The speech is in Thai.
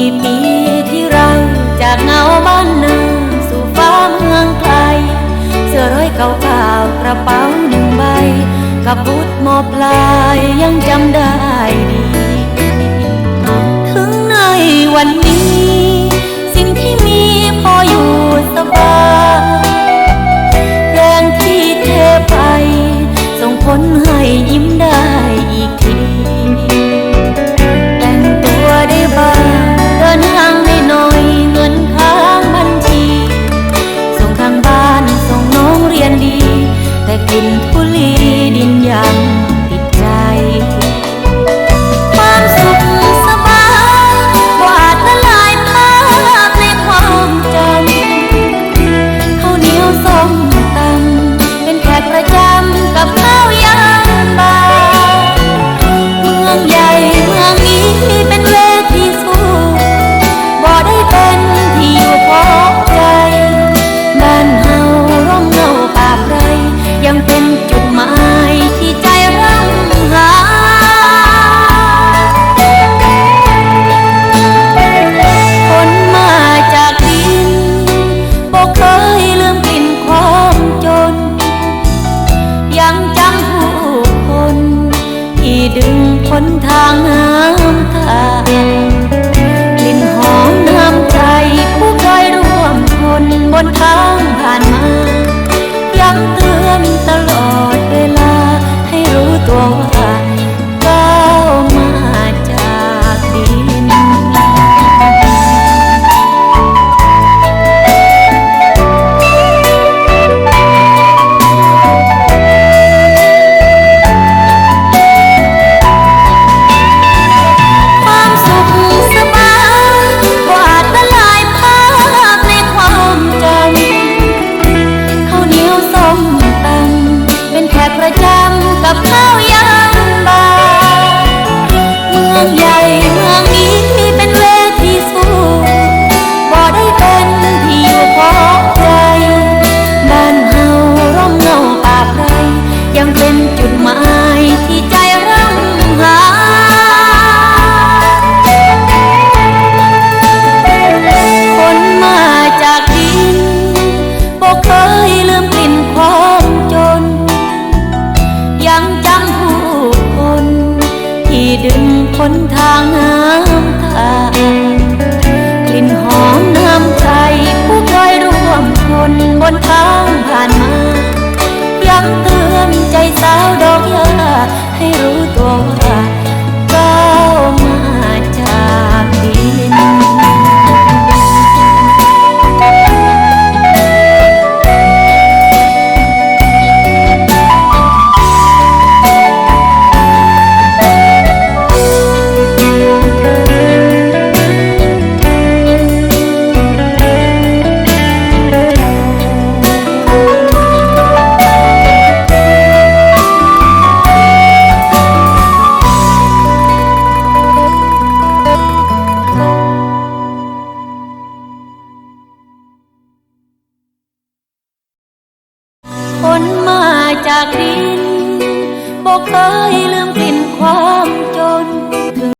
ี่ปีที่เราจากเงาบ้านนาสู่ฟ้าเมืองไกล เสื้อร้อยเก่าๆกระเป๋าหนึ่งใบกับบุตรมอปลายยังจำได้ดี ถึงในวันนี้ินทุลีดินยัง หนทางน้ำตากลิ่นหอมน้ำใจผู้คอยร่วมคนบนทาง yeah. เคยลืมกลิ่นความ